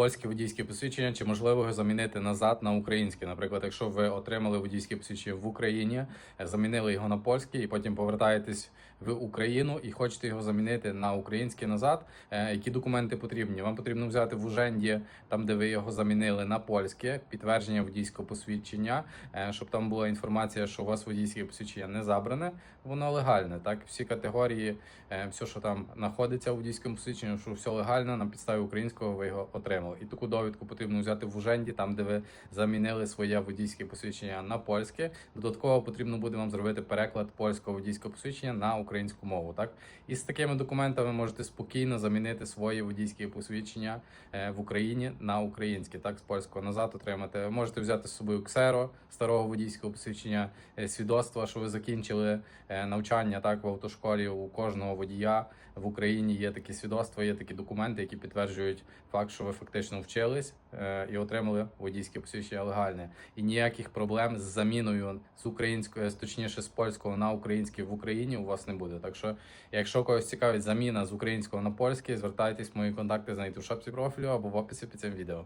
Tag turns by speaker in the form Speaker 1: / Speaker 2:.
Speaker 1: польське водійське посвідчення, чи можливо його замінити назад на українське. Наприклад, якщо ви отримали водійське посвідчення в Україні, е, замінили його на польське, і потім повертаєтесь в Україну і хочете його замінити на українське назад. е, Які документи потрібні? Вам потрібно взяти в Уженді, там де ви його замінили на польське, підтвердження водійського посвідчення, е, щоб там була інформація, що у вас водійське посвідчення не забране, воно легальне. Так, всі категорії, все, що там знаходиться у водійському посвідченні, що все легально на підставі українського ви його отримали. І таку довідку потрібно взяти в Уженді, там де ви замінили своє водійське посвідчення на польське. Додатково потрібно буде вам зробити переклад польського водійського посвідчення на українську мову. Так і з такими документами можете спокійно замінити своє водійське посвідчення е, в Україні на українське. Так, з польського назад отримати. Можете взяти з собою ксеро старого водійського посвідчення, е, свідоцтва, що ви закінчили е, навчання так в автошколі. У кожного водія в Україні є такі свідоцтва, є такі документи, які підтверджують факт, що ви фактично вчились е, і отримали водійське посвідчення легальне. І ніяких проблем з заміною з української, точніше з польського на українське в Україні у вас не буде. Так що, якщо когось цікавить заміна з українського на польське, звертайтесь, мої контакти знайдете в шапці профілю або в описі під цим відео.